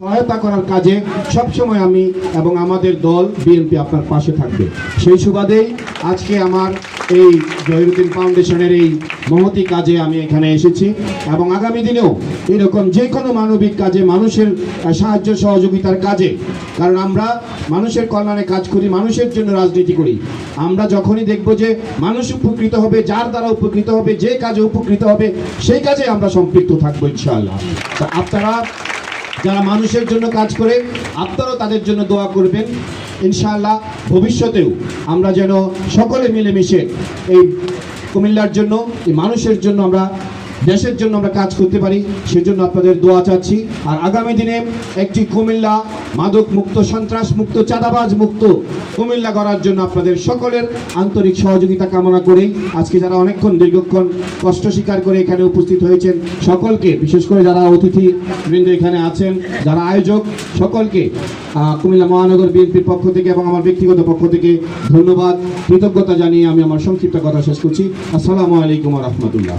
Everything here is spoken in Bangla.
সহায়তা করার কাজে সবসময় আমি এবং আমাদের দল, বিএনপি আপনার পাশে থাকবে। সেই সুবাদেই আজকে আমার এই জহিরুদ্দিন ফাউন্ডেশনের এই মহতি কাজে আমি এখানে এসেছি এবং আগামী দিনেও এরকম যে কোনো মানবিক কাজে, মানুষের সাহায্য সহযোগিতার কাজে, কারণ আমরা মানুষের কল্যাণে কাজ করি, মানুষের জন্য রাজনীতি করি। আমরা যখনই দেখব যে মানুষ উপকৃত হবে, যার দ্বারা উপকৃত হবে, যে কাজে উপকৃত হবে, সেই কাজে আমরা সম্পৃক্ত থাকব ইনশাআল্লাহ। আপনারা যারা মানুষের জন্য কাজ করে, আপনারাও তাদের জন্য দোয়া করবেন। ইনশাআল্লাহ ভবিষ্যতেও আমরা যেন সকলে মিলেমিশে এই কুমিল্লার জন্য, এই মানুষের জন্য আমরা দেশের জন্য আমরা কাজ করতে পারি, সেজন্য আপনাদের দোয়া চাচ্ছি। আর আগামী দিনে একটি কুমিল্লা মাদক মুক্ত, সন্ত্রাস মুক্ত, চাঁদাবাজ মুক্ত কুমিল্লা গড়ার জন্য আপনাদের সকলের আন্তরিক সহযোগিতা কামনা করেই আজকে যারা অনেকক্ষণ, দীর্ঘক্ষণ কষ্ট স্বীকার করে এখানে উপস্থিত হয়েছেন, সকলকে, বিশেষ করে যারা অতিথি বৃন্দ এখানে আছেন, যারা আয়োজক, সকলকে কুমিল্লা মহানগর বিএনপির পক্ষ থেকে এবং আমার ব্যক্তিগত পক্ষ থেকে ধন্যবাদ, কৃতজ্ঞতা জানিয়ে আমি আমার সংক্ষিপ্ত কথা শেষ করছি। আসসালামু আলাইকুম রহমতুল্লাহ।